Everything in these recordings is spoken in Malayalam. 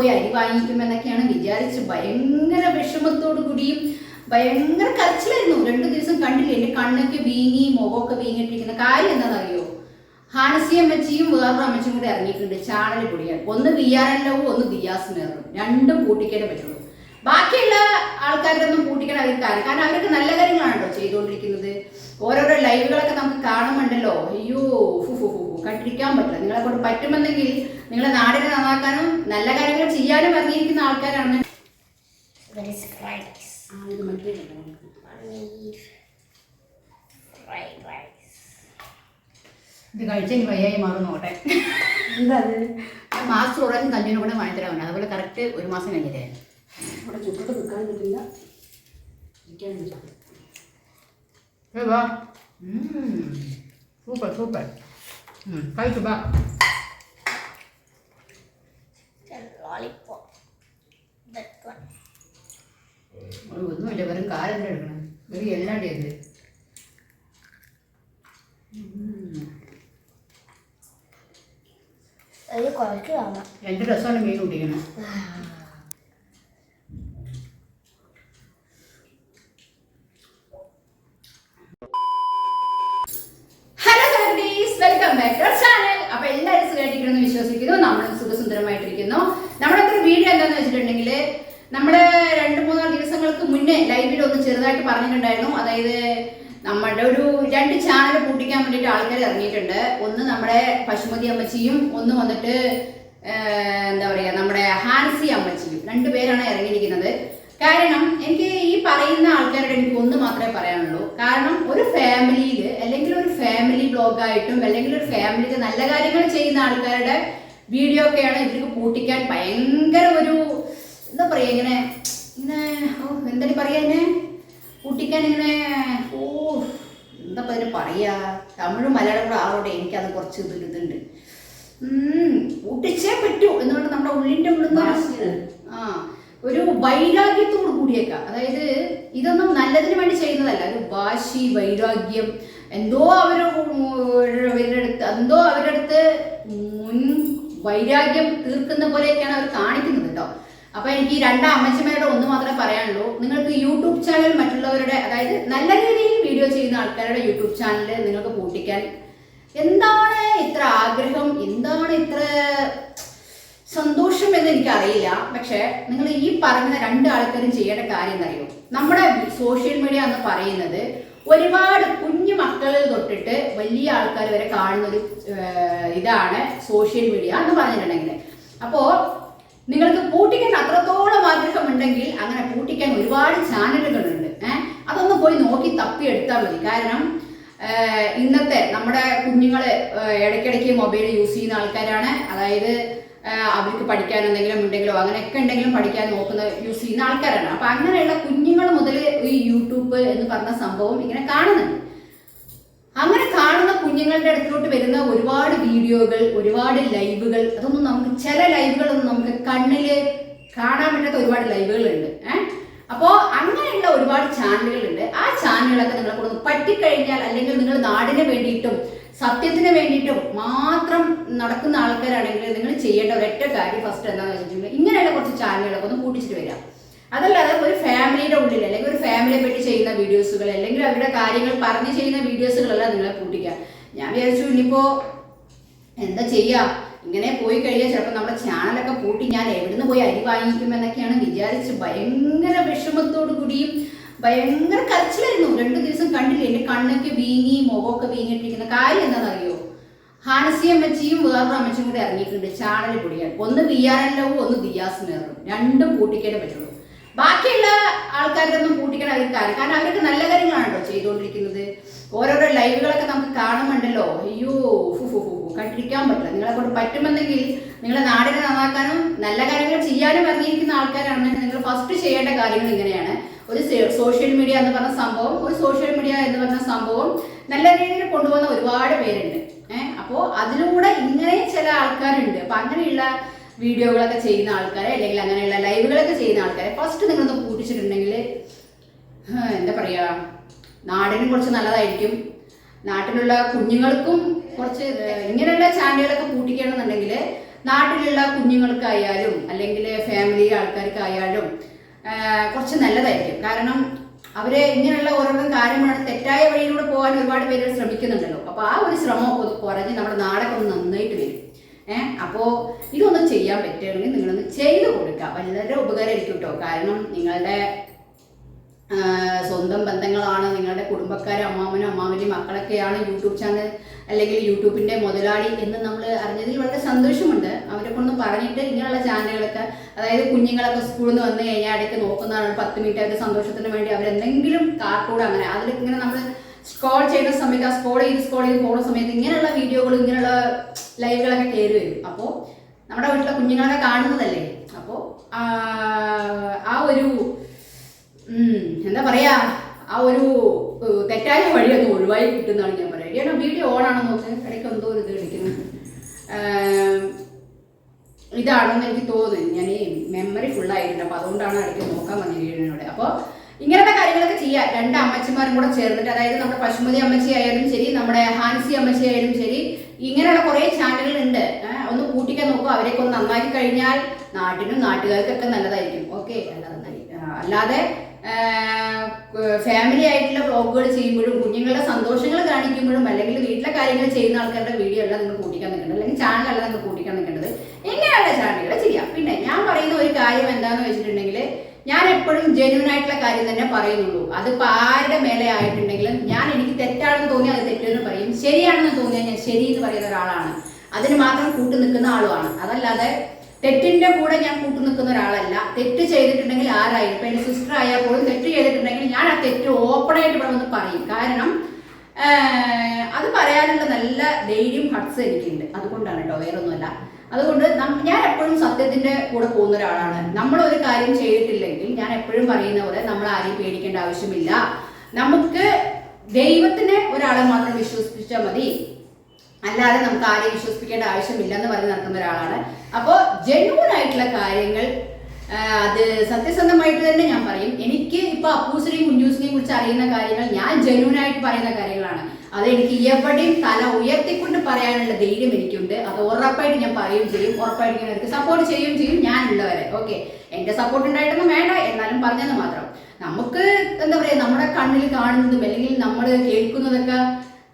പോയി അരി വാങ്ങിക്കുമെന്നൊക്കെയാണ് വിചാരിച്ച് ഭയങ്കര വിഷമത്തോടു കൂടിയും ഭയങ്കര കരച്ചിലായിരുന്നു. രണ്ടു ദിവസം കണ്ടില്ല എന്റെ കണ്ണൊക്കെ വീങ്ങി മുഖമൊക്കെ വീങ്ങിയിട്ടിരിക്കുന്ന കാര്യം എന്താണെന്നറിയോ? ഹാനസി അമ്മച്ചിയും വേറൊരു അമ്മച്ചിയും കൂടെ ഇറങ്ങിയിട്ടുണ്ട് ചാനൽ പൊടിയാൻ ഒന്ന് വി ആർ എൻ ലവും ഒന്ന് ദിയാസ് നേറും രണ്ടും കൂട്ടിക്കാനേ പറ്റുള്ളൂ. ബാക്കിയുള്ള ആൾക്കാരൊന്നും കൂട്ടിക്കണം അവർക്ക് കാര്യം. കാരണം അവരൊക്കെ നല്ല കാര്യങ്ങളാണല്ലോ ചെയ്തുകൊണ്ടിരിക്കുന്നത്. ഓരോരോ ലൈവുകളൊക്കെ നമുക്ക് കാണുന്നുണ്ടല്ലോ അയ്യോ ഫു ഫു ഫു കണ്ടിരിക്കാൻ പറ്റില്ല. നിങ്ങളെ കൊണ്ട് പറ്റുമെന്നെങ്കിൽ നിങ്ങളെ നാടിനെ നന്നാക്കാനും നല്ല കാര്യങ്ങൾ ചെയ്യാനും അറിഞ്ഞിരിക്കുന്ന ആൾക്കാരാണ്. ഇത് കഴിച്ചെങ്കിൽ വയ്യായി മാറും നോട്ടെ എന്താ മാസം ഉടനെ കഞ്ഞിനും കൂടെ വാങ്ങി അതുപോലെ കറക്റ്റ് ഒരു മാസം കഴിഞ്ഞിട്ടേ. ഇവിടെ ചുട്ടിട്ട് നിൽക്കാൻ പറ്റില്ല. ഇരിക്കാൻ പറ്റില്ല. Super super. കഴിച്ചു one. ഒന്നുമില്ല വെറും കാലം എടുക്കണം. വെറും എല്ലാണ്ട് കാണാം രണ്ട് ഡ്രസ്സാണ് മീൻ കുട്ടിക്കണം വീഡിയോ എന്താന്ന് വെച്ചിട്ടുണ്ടെങ്കിൽ നമ്മുടെ രണ്ട് മൂന്നാൽ ദിവസങ്ങൾക്ക് മുന്നേ ലൈവിൽ ഒന്ന് ചെറുതായിട്ട് പറഞ്ഞിട്ടുണ്ടായിരുന്നു. അതായത് നമ്മുടെ ഒരു രണ്ട് ചാനൽ പൂട്ടിക്കാൻ വേണ്ടിയിട്ട് ആൾക്കാർ ഇറങ്ങിയിട്ടുണ്ട്. ഒന്ന് നമ്മുടെ പശുമതി അമ്മച്ചിയും ഒന്ന് വന്നിട്ട് എന്താ പറയാ നമ്മുടെ ഹാൻസി അമ്മച്ചിയും രണ്ടുപേരാണ് ഇറങ്ങിയിരിക്കുന്നത്. കാരണം എനിക്ക് ഈ പറയുന്ന ആൾക്കാരുടെ എനിക്ക് ഒന്ന് മാത്രമേ പറയാനുള്ളൂ. കാരണം ഒരു ഫാമിലിയിൽ അല്ലെങ്കിൽ ഒരു ഫാമിലി ബ്ലോഗായിട്ടും അല്ലെങ്കിൽ ഒരു ഫാമിലിക്ക് നല്ല കാര്യങ്ങൾ ചെയ്യുന്ന ആൾക്കാരുടെ വീഡിയോ ഒക്കെയാണ് ഇവർക്ക് പൂട്ടിക്കാൻ ഭയങ്കര ഒരു എന്താ പറയാ ഇങ്ങനെ ഇങ്ങനെ ഓ എന്താണ് പറയാ ഇങ്ങനെ? പൂട്ടിക്കാൻ ഇങ്ങനെ ഓ എന്താ പറയുക പറയാ? തമിഴും മലയാളം കൂടെ ആളോടെ എനിക്കത് കുറച്ച് ഇത് ഇതുണ്ട്. പറ്റൂ പൂട്ടിച്ചേ പറ്റൂ എന്നുകൊണ്ട് നമ്മുടെ ഉള്ളിന്റെ ഉള്ളിൽ ആ ഒരു വൈരാഗ്യത്തോട് കൂടിയേക്കാം. അതായത് ഇതൊന്നും നല്ലതിന് വേണ്ടി ചെയ്യുന്നതല്ല. ഒരു വാശി വൈരാഗ്യം എന്തോ അവർ അവരുടെ അടുത്ത് എന്തോ അവരുടെ അടുത്ത് വൈരാഗ്യം തീർക്കുന്ന പോലെയൊക്കെയാണ് അവർ കാണിക്കുന്നത് കേട്ടോ. അപ്പൊ എനിക്ക് ഈ രണ്ട് അമ്മച്ചിമാരുടെ ഒന്ന് മാത്രമേ പറയാനുള്ളൂ. നിങ്ങൾക്ക് യൂട്യൂബ് ചാനൽ മറ്റുള്ളവരുടെ അതായത് നല്ല രീതിയിൽ വീഡിയോ ചെയ്യുന്ന ആൾക്കാരുടെ യൂട്യൂബ് ചാനൽ നിങ്ങൾക്ക് പൂട്ടിക്കാൻ എന്താണ് ഇത്ര ആഗ്രഹം? എന്താണ് ഇത്ര സന്തോഷം എന്ന് എനിക്കറിയില്ല. പക്ഷെ നിങ്ങൾ ഈ പറയുന്ന രണ്ട് ആൾക്കാരും ചെയ്യേണ്ട കാര്യം എന്നറിയോ? നമ്മുടെ സോഷ്യൽ മീഡിയ എന്ന് പറയുന്നത് ഒരുപാട് കുഞ്ഞു മക്കളിൽ തൊട്ടിട്ട് വലിയ ആൾക്കാർ വരെ കാണുന്ന ഒരു ഇതാണ് സോഷ്യൽ മീഡിയ എന്ന് പറഞ്ഞിട്ടുണ്ടെങ്കിൽ അപ്പോ നിങ്ങൾക്ക് പൂട്ടിക്കാൻ അത്രത്തോളം ആഗ്രഹം ഉണ്ടെങ്കിൽ അങ്ങനെ പൂട്ടിക്കാൻ ഒരുപാട് ചാനലുകളുണ്ട് ഏഹ് അതൊന്ന് പോയി നോക്കി തപ്പി എടുത്താൽ മതി. കാരണം ഇന്നത്തെ നമ്മുടെ കുഞ്ഞുങ്ങൾ ഏഹ് ഇടയ്ക്കിടയ്ക്ക് മൊബൈൽ യൂസ് ചെയ്യുന്ന ആൾക്കാരാണ്. അതായത് അവർക്ക് പഠിക്കാൻ എന്തെങ്കിലും ഉണ്ടെങ്കിലോ അങ്ങനെയൊക്കെ ഉണ്ടെങ്കിലും പഠിക്കാൻ നോക്കുന്ന യൂസ് ചെയ്യുന്ന ആൾക്കാരാണ്. അപ്പൊ അങ്ങനെയുള്ള കുഞ്ഞുങ്ങൾ മുതൽ ഈ യൂട്യൂബ് എന്ന് പറഞ്ഞ സംഭവം ഇങ്ങനെ കാണുന്നുണ്ട്. അങ്ങനെ കാണുന്ന കുഞ്ഞുങ്ങളുടെ അടുത്തോട്ട് വരുന്ന ഒരുപാട് വീഡിയോകൾ ഒരുപാട് ലൈവുകൾ അതൊന്നും നമുക്ക് ചില ലൈവുകളൊന്നും നമുക്ക് കണ്ണിൽ കാണാൻ പറ്റാത്ത ഒരുപാട് ലൈവുകളുണ്ട്. ഏഹ് അപ്പോ അങ്ങനെയുള്ള ഒരുപാട് ചാനലുകളുണ്ട്. ആ ചാനലുകളൊക്കെ നിങ്ങളെ കൂടെ പറ്റിക്കഴിഞ്ഞാൽ അല്ലെങ്കിൽ നിങ്ങൾ നാടിന് വേണ്ടിയിട്ടും സത്യത്തിന് വേണ്ടിയിട്ടും മാത്രം നടക്കുന്ന ആൾക്കാരാണെങ്കിൽ നിങ്ങൾ ചെയ്യേണ്ട ഒരൊറ്റ കാര്യം ഫസ്റ്റ് എന്താണെന്ന് വെച്ചിട്ടുണ്ടെങ്കിൽ ഇങ്ങനെയുള്ള കുറച്ച് ചാനലുകളൊക്കെ ഒന്ന് കൂട്ടിച്ചിട്ട് വരാം അതല്ലാതെ ഒരു ഫാമിലിയുടെ ഉള്ളിൽ അല്ലെങ്കിൽ ഒരു ഫാമിലിയെ പറ്റി ചെയ്യുന്ന വീഡിയോസുകൾ അല്ലെങ്കിൽ അവരുടെ കാര്യങ്ങൾ പറഞ്ഞ് ചെയ്യുന്ന വീഡിയോസുകളല്ല നിങ്ങളെ കൂട്ടിക്കുക. ഞാൻ വിചാരിച്ചു ഇനിയിപ്പോ എന്താ ചെയ്യാ? ഇങ്ങനെ പോയി കഴിഞ്ഞാൽ ചിലപ്പോൾ നമ്മുടെ ചാനലൊക്കെ പൂട്ടി ഞാൻ എവിടുന്ന് പോയി അരി വാങ്ങിക്കും എന്നൊക്കെയാണ് വിചാരിച്ച് ഭയങ്കര വിഷമത്തോടു കൂടിയും ഭയങ്കര കരച്ചിലായിരുന്നു. രണ്ടു ദിവസം കണ്ടില്ല? എന്റെ കണ്ണൊക്കെ വീങ്ങി മുഖമൊക്കെ വീങ്ങിയിട്ടിരിക്കുന്ന കാര്യം എന്താണെന്നറിയോ? ഹാനസി അമ്മച്ചിയും വേറൊരു അമ്മച്ചിയും കൂടെ ഇറങ്ങിയിട്ടുണ്ട്. ചാനൽ പൊടിയാൻ. ഒന്ന് വി ആർ ഒന്ന് ദിയാസ് നേറും രണ്ടും കൂട്ടിക്കാനേ പറ്റുള്ളൂ. ബാക്കിയുള്ള ആൾക്കാരൊന്നും കൂട്ടിക്കാൻ അവർക്ക് കാര്യം. കാരണം അവരൊക്കെ നല്ല കാര്യങ്ങളാണല്ലോ ചെയ്തുകൊണ്ടിരിക്കുന്നത്. ഓരോരോ ലൈവുകളൊക്കെ നമുക്ക് കാണുന്നുണ്ടല്ലോ അയ്യോ കണ്ടിരിക്കാൻ പറ്റില്ല. നിങ്ങളെ കൊണ്ട് പറ്റുമെന്നെങ്കിൽ നിങ്ങളെ നാടിനെ നന്നാക്കാനും നല്ല കാര്യങ്ങൾ ചെയ്യാനും ഇറങ്ങിയിരിക്കുന്ന ആൾക്കാരാണെന്നുണ്ടെങ്കിൽ നിങ്ങൾ ഫസ്റ്റ് ചെയ്യേണ്ട കാര്യങ്ങൾ ഇങ്ങനെയാണ്. ഒരു സോഷ്യൽ മീഡിയ എന്ന് പറഞ്ഞ സംഭവം ഒരു സോഷ്യൽ മീഡിയ എന്ന് പറഞ്ഞ സംഭവം നല്ല രീതിയിൽ കൊണ്ടുപോകുന്ന ഒരുപാട് പേരുണ്ട്. ഏഹ് അപ്പോൾ അതിലൂടെ ഇങ്ങനെ ചില ആൾക്കാരുണ്ട്. അപ്പൊ അങ്ങനെയുള്ള വീഡിയോകളൊക്കെ ചെയ്യുന്ന ആൾക്കാരെ അല്ലെങ്കിൽ അങ്ങനെയുള്ള ലൈവുകളൊക്കെ ചെയ്യുന്ന ആൾക്കാരെ ഫസ്റ്റ് നിങ്ങളൊന്ന് കൂട്ടിച്ചിട്ടുണ്ടെങ്കിൽ എന്താ പറയാ നാടിനും കുറച്ച് നല്ലതായിരിക്കും. നാട്ടിലുള്ള കുഞ്ഞുങ്ങൾക്കും കുറച്ച് ഇങ്ങനെയുള്ള ചാനലുകളൊക്കെ പൂട്ടിക്കണമെന്നുണ്ടെങ്കിൽ നാട്ടിലുള്ള കുഞ്ഞുങ്ങൾക്കായാലും അല്ലെങ്കിൽ ഫാമിലി ആൾക്കാർക്കായാലും കുറച്ച് നല്ലതായിരിക്കും. കാരണം അവർ ഇങ്ങനെയുള്ള ഓരോരോ കാര്യമാണ് തെറ്റായ വഴിയിലൂടെ പോകാൻ ഒരുപാട് പേര് ശ്രമിക്കുന്നുണ്ടല്ലോ. അപ്പൊ ആ ഒരു ശ്രമം ഒന്ന് കുറഞ്ഞ് നമ്മുടെ നാടൊക്കെ ഒന്ന് നന്നായിട്ട് വരും. ഏഹ് അപ്പോ ഇതൊന്നും ചെയ്യാൻ പറ്റുകയാണെങ്കിൽ നിങ്ങളൊന്ന് ചെയ്തു കൊടുക്കുക. വളരെ ഉപകാരമായിരിക്കും കേട്ടോ. കാരണം നിങ്ങളുടെ സ്വന്തം ബന്ധങ്ങളാണ് നിങ്ങളുടെ കുടുംബക്കാരും അമ്മാവനും അമ്മാവന്റെയും മക്കളൊക്കെയാണ് യൂട്യൂബ് ചാനൽ അല്ലെങ്കിൽ യൂട്യൂബിന്റെ മുതലാളി എന്ന് നമ്മൾ അറിഞ്ഞതിൽ വളരെ സന്തോഷമുണ്ട്. അവരെ കൊണ്ട് പറഞ്ഞിട്ട് ഇങ്ങനെയുള്ള ചാനലുകളൊക്കെ അതായത് കുഞ്ഞുങ്ങളൊക്കെ സ്കൂളിൽ നിന്ന് വന്നു കഴിഞ്ഞാൽ ഇടയ്ക്ക് നോക്കുന്നതാണ് പത്ത് മിനിറ്റ് അവരുടെ സന്തോഷത്തിന് വേണ്ടി അവരെന്തെങ്കിലും കാർട്ടൂൺ അങ്ങനെ അതിലൊക്കെ ഇങ്ങനെ നമ്മൾ സ്ക്രോൾ ചെയ്യുന്ന സമയത്ത് ആ സ്ക്രോൾ ചെയ്ത് സ്ക്രോൾ ചെയ്ത് പോകുന്ന സമയത്ത് ഇങ്ങനെയുള്ള വീഡിയോകൾ ഇങ്ങനെയുള്ള ലൈവുകളൊക്കെ കയറി വരും. അപ്പോൾ നമ്മുടെ വീട്ടിലെ കുഞ്ഞുങ്ങളൊക്കെ കാണുന്നതല്ലേ? അപ്പോൾ ആ ഒരു എന്താ പറയുക ആ ഒരു തെറ്റായ വഴി അത് ഒഴിവായി കിട്ടുന്നതാണ് ഞാൻ പറയുന്നത്. ഏട്ടാ വീഡിയോ ഓണാണോ നോക്ക് ഇടയ്ക്ക് എന്തോ ഒരു ഇത് കളിക്കുന്നു. ഇതാണെന്ന് എനിക്ക് തോന്നുന്നു. ഞാൻ ഈ മെമ്മറി ഫുൾ ആയിട്ടുണ്ട്. അപ്പൊ അതുകൊണ്ടാണ് ഇടയ്ക്ക് നോക്കാൻ വന്നിരിക്കുന്നത് അപ്പോൾ ഇങ്ങനത്തെ കാര്യങ്ങളൊക്കെ ചെയ്യാം. രണ്ട് അമ്മച്ചിമാരും കൂടെ ചേർന്നിട്ട് അതായത് നമ്മുടെ പശുമതി അമ്മച്ചി ആയാലും ശരി നമ്മുടെ ഹാൻസി അമ്മച്ചി ആയാലും ശരി ഇങ്ങനെയുള്ള കുറേ ചാനലുകൾ ഉണ്ട് ഒന്ന് കൂട്ടിക്കാൻ നോക്കുക അവരെയൊക്കെ ഒന്ന് നന്നാക്കി കഴിഞ്ഞാൽ നാട്ടിനും നാട്ടുകാർക്കൊക്കെ നല്ലതായിരിക്കും. ഓക്കെ? ആ, അല്ലാതെ ഫാമിലി ആയിട്ടുള്ള വ്ളോഗുകൾ ചെയ്യുമ്പോഴും കുഞ്ഞുങ്ങളുടെ സന്തോഷങ്ങൾ കാണിക്കുമ്പോഴും അല്ലെങ്കിൽ വീട്ടിലെ കാര്യങ്ങൾ ചെയ്യുന്ന ആൾക്കാരുടെ വീഡിയോ അല്ല നിങ്ങൾ കൂട്ടിക്കാൻ നിൽക്കേണ്ടത്. അല്ലെങ്കിൽ ചാനലല്ല നിങ്ങൾ കൂട്ടിക്കാൻ നിൽക്കേണ്ടത്. എങ്ങനെയുള്ള ചാനലുകൾ ചെയ്യാം. പിന്നെ ഞാൻ പറയുന്ന ഒരു കാര്യം എന്താണെന്ന് വെച്ചിട്ടുണ്ടെങ്കിൽ ഞാൻ എപ്പോഴും ജെന്യൂൻ ആയിട്ടുള്ള കാര്യം തന്നെ പറയുന്നുള്ളൂ. അതിപ്പോൾ ആരുടെ മേലെ ആയിട്ടുണ്ടെങ്കിലും ഞാൻ എനിക്ക് തെറ്റാണെന്ന് തോന്നിയാൽ അത് തെറ്റെന്ന് പറയും. ശരിയാണെന്ന് തോന്നിയാൽ ഞാൻ ശരി എന്ന് പറയുന്ന ഒരാളാണ്. അതിന് മാത്രം കൂട്ടു നിൽക്കുന്ന ആളുമാണ്. അതല്ലാതെ തെറ്റിന്റെ കൂടെ ഞാൻ കൂട്ടു നിൽക്കുന്ന ഒരാളല്ല. തെറ്റ് ചെയ്തിട്ടുണ്ടെങ്കിൽ ആരായി? ഇപ്പൊ എന്റെ സിസ്റ്റർ ആയാൽ പോലും തെറ്റ് ചെയ്തിട്ടുണ്ടെങ്കിൽ ഞാൻ ആ തെറ്റ് ഓപ്പണായിട്ട് ഇവിടെ വന്ന് പറയും. കാരണം അത് പറയാനുള്ള നല്ല ധൈര്യം ഹട്സ് എനിക്കുണ്ട്. അതുകൊണ്ടാണ് കേട്ടോ വേറൊന്നുമല്ല. അതുകൊണ്ട് ഞാൻ എപ്പോഴും സത്യത്തിന്റെ കൂടെ പോകുന്ന ഒരാളാണ്. നമ്മൾ ഒരു കാര്യം ചെയ്തിട്ടില്ലെങ്കിൽ ഞാൻ എപ്പോഴും പറയുന്ന പോലെ നമ്മൾ ആരെയും പേടിക്കേണ്ട ആവശ്യമില്ല. നമുക്ക് ദൈവത്തിനെ ഒരാളെ മാത്രം വിശ്വസിപ്പിച്ചാൽ മതി. അല്ലാതെ നമുക്ക് ആരെയും വിശ്വസിപ്പിക്കേണ്ട ആവശ്യമില്ല എന്ന് പറഞ്ഞ് നടക്കുന്ന ഒരാളാണ്. അപ്പോൾ ജെന്യൂൺ ആയിട്ടുള്ള കാര്യങ്ങൾ അത് സത്യസന്ധമായിട്ട് തന്നെ ഞാൻ പറയും. എനിക്ക് ഇപ്പൊ അപ്പൂസിനെയും കുഞ്ഞൂസിനെയും കുറിച്ച് അറിയുന്ന കാര്യങ്ങൾ ഞാൻ ജെന്യൂൺ ആയിട്ട് പറയുന്ന കാര്യങ്ങളാണ്. അത് എനിക്ക് എവിടെയും തല ഉയർത്തിക്കൊണ്ട് പറയാനുള്ള ധൈര്യം എനിക്കുണ്ട്. അത് ഉറപ്പായിട്ട് ഞാൻ പറയുകയും ചെയ്യും. ഉറപ്പായിട്ട് ഞാൻ അവർക്ക് സപ്പോർട്ട് ചെയ്യുകയും ചെയ്യും. ഞാൻ ഉള്ളവരെ ഓക്കെ എന്റെ സപ്പോർട്ട് ഉണ്ടായിട്ടൊന്നും വേണ്ട. എന്നാലും പറഞ്ഞെന്ന് മാത്രം. നമുക്ക് എന്താ പറയാ നമ്മുടെ കണ്ണിൽ കാണുന്നതും അല്ലെങ്കിൽ നമ്മൾ കേൾക്കുന്നതൊക്കെ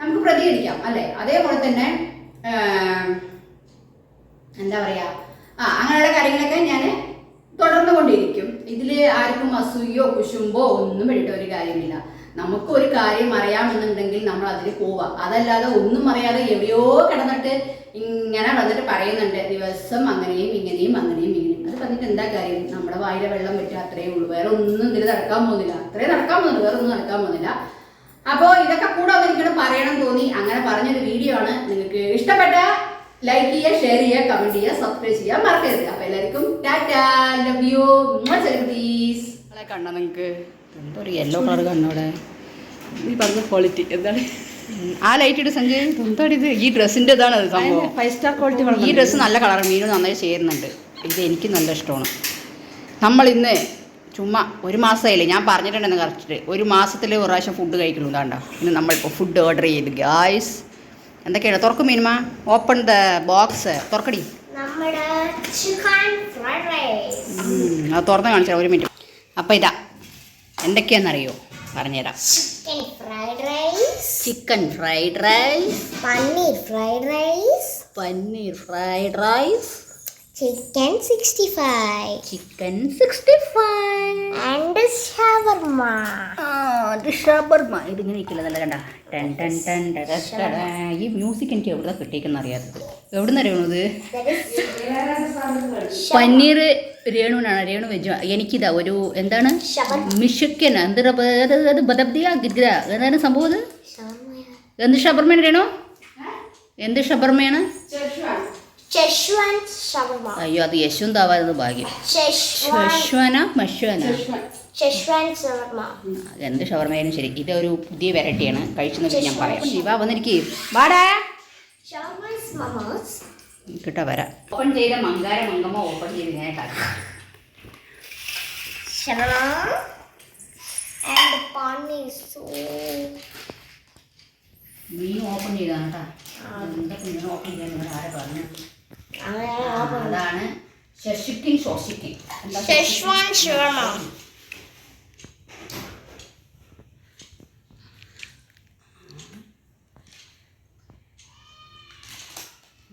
നമുക്ക് പ്രതികരിക്കാം അല്ലെ? അതേപോലെ തന്നെ എന്താ പറയാ ആ അങ്ങനെയുള്ള കാര്യങ്ങളൊക്കെ ഞാൻ തുടർന്നു കൊണ്ടിരിക്കും ഇതിൽ ആർക്കും അസൂയോ കുശുമ്പോ ഒന്നും വേണ്ടിയിട്ട് ഒരു കാര്യമില്ല. നമുക്ക് ഒരു കാര്യം അറിയാമെന്നുണ്ടെങ്കിൽ നമ്മൾ അതിൽ പോവാം അതല്ലാതെ ഒന്നും അറിയാതെ എവിടെയോ കിടന്നിട്ട് ഇങ്ങനെ വന്നിട്ട് പറയുന്നുണ്ട്. ദിവസം അങ്ങനെയും ഇങ്ങനെയും അങ്ങനെയും ഇങ്ങനെയും. അത് പറഞ്ഞിട്ട് എന്താ കാര്യം? നമ്മുടെ വായിലെ വെള്ളം പറ്റുക അത്രയേ ഉള്ളൂ. വേറെ ഒന്നും ഇതിൽ നടക്കാൻ പോകുന്നില്ല. അത്രേ നടക്കാൻ പോകുന്നില്ല. വേറെ ഒന്നും നടക്കാൻ പോകുന്നില്ല. അപ്പോൾ ഇതൊക്കെ കൂടെ ഒന്ന് എനിക്കിവിടെ പറയണം തോന്നി. അങ്ങനെ പറഞ്ഞൊരു വീഡിയോ ആണ്. നിങ്ങൾക്ക് ഇഷ്ടപ്പെട്ട ലൈക്ക് ചെയ്യുക ഷെയർ ചെയ്യുക കമന്റ് ചെയ്യുക സബ്സ്ക്രൈബ് ചെയ്യുക മറക്കരുത്. അപ്പൊ എല്ലാവർക്കും ടാറ്റാ. ലവ് യു സെലിബ്രിറ്റീസ് കണ്ടോ നിങ്ങൾക്ക്? എന്തോ ഒരു യെല്ലോ കളർ കണ്ണോടെ. നീ പറഞ്ഞ ക്വാളിറ്റി എന്താണ്? ആ ലൈറ്റ് ഇട്ട് സഞ്ജയ് എന്തോ ഇത് ഈ ഡ്രസ്സിന്റെ ഇതാണ് അത് സംഭവം. ഫൈവ് സ്റ്റാർ ക്വാളിറ്റി ഈ ഡ്രസ്സ് നല്ല കളർ മീനും നന്നായി ചേരുന്നുണ്ട്. ഇത് എനിക്ക് നല്ല ഇഷ്ടമാണ്. നമ്മൾ ഇന്ന് ചുമ്മാ ഒരു മാസമായില്ലേ? ഞാൻ പറഞ്ഞിട്ടുണ്ടെന്ന് കറക്റ്റ് ഒരു മാസത്തിൽ ഒരു പ്രാവശ്യം ഫുഡ് കഴിക്കുള്ളൂ കണ്ടോ ഇന്ന് നമ്മളിപ്പോൾ ഫുഡ് ഓർഡർ ചെയ്ത്. ഗായ്സ് എന്തൊക്കെയാണ്? തുറക്കും മിനിമ? ഓപ്പൺ ദ ബോക്സ് തുറക്കടി. അത് തുറന്ന് കാണിച്ചാൽ ഒരു മിനിറ്റ് അപ്പോൾ ഇതാ. എന്തൊക്കെയാണെന്നറിയോ? പറഞ്ഞുതരാം. Chicken fried rice chicken fried rice paneer fried rice paneer fried rice chicken sixty five chicken sixty five and shawarma. ആ, ഇത് ഷബർമ ഇതിങ്ങനെ ഇരിക്കില്ല? നല്ല കണ്ട. ടൻ ടൻ ടൻ. ഈ മ്യൂസിക് എനിക്ക് എവിടെ കിട്ടിയേക്കെന്ന് അറിയാത്തത്. എവിടെ നിന്ന് അറിയണത് പനീർ രേണുവിനാണ്. രേണു വെജ്. എനിക്കിതാ ഒരു എന്താണ്? മിഷക്കൻ എന്തൊരു അത് ബദബ്ദിയ ഗിദ്ര എന്താണ് സംഭവം അത്? എന്ത് ഷബർമയാണ് രേണു? എന്ത് ഷബർമയാണ് ഷവർമ അയ്യോ അത് യശുന്താവാത് ഭാഗ്യം. ശശ്വന മശ്വന. എന്ത് ഷവർമയായാലും ശരി. ഇതൊരു പുതിയ വെറൈറ്റിയാണ്. കഴിച്ചെന്ന് ഞാൻ പറയാം. ശിവ വന്നിരിക്കേ. വാടാ. കിട്ടാ വരാം. ഓപ്പൺ ചെയ്ത മങ്കാര മങ്കമ്മ ഓപ്പൺ ചെയ്ത് ഇങ്ങനെ ആൻഡ് പന്നീർ സോ നീ ഓപ്പൺ ചെയ്താണ് കേട്ടാ. എന്താ കുഞ്ഞിനെ ഓപ്പൺ ചെയ്യാൻ? ഇവിടെ ആരെ പറഞ്ഞു അതാണ് ശോഷിക്കിൻ എന്താ Szechuan shawarma.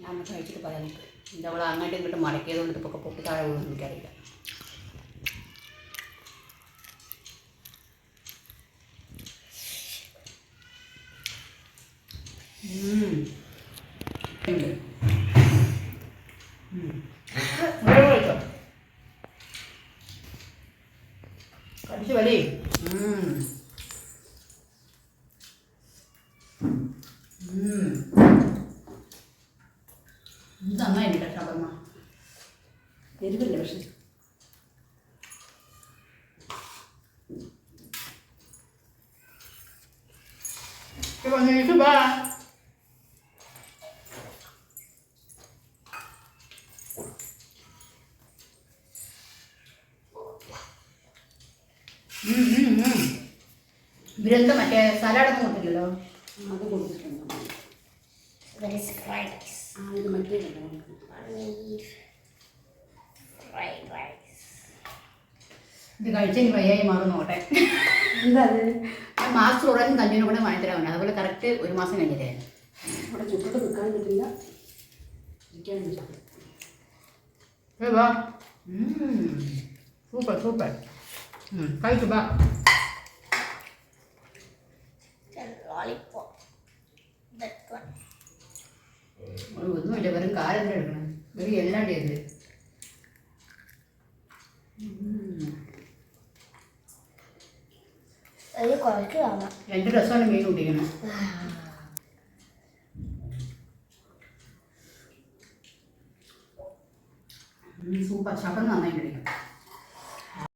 ഞാൻ കഴിച്ചിട്ട് പറയാം. അവൾ അങ്ങോട്ടും ഇങ്ങോട്ടും മടക്കിയത് കൊണ്ട് ഇപ്പൊ പൊട്ടി താഴെ വീഴും എനിക്കറിയില്ല. Habis balik. Hmm. ഇവരെന്താ മറ്റേ സലാഡൊന്നും കൊടുത്തില്ലല്ലോ അത് കൊടുത്തിട്ടുണ്ട്. ആ ഇത് മറ്റേ. ഇത് കഴിച്ചെങ്കിൽ വയ്യായി മാറും നോട്ടെ എന്താ മാസം ഉറങ്ങും കഞ്ഞിനും കൂടെ വാങ്ങി തരാൻ അതുപോലെ കറക്റ്റ് ഒരു മാസം കഴിഞ്ഞിട്ടേ ഇവിടെ ചുട്ടിട്ട് നിൽക്കാൻ പറ്റില്ല. ഇരിക്കാൻ പറ്റില്ല. Super super. കഴിച്ചു ബാ. ഒന്നുമില്ല വെറും കാലം എടുക്കണം. വെറും എല്ലാം ചെയ്ത് രണ്ട് ഡ്രസ്സാണ് മീൻ കുട്ടിക്കണം. സൂപ്പർ. ശബം നന്നായി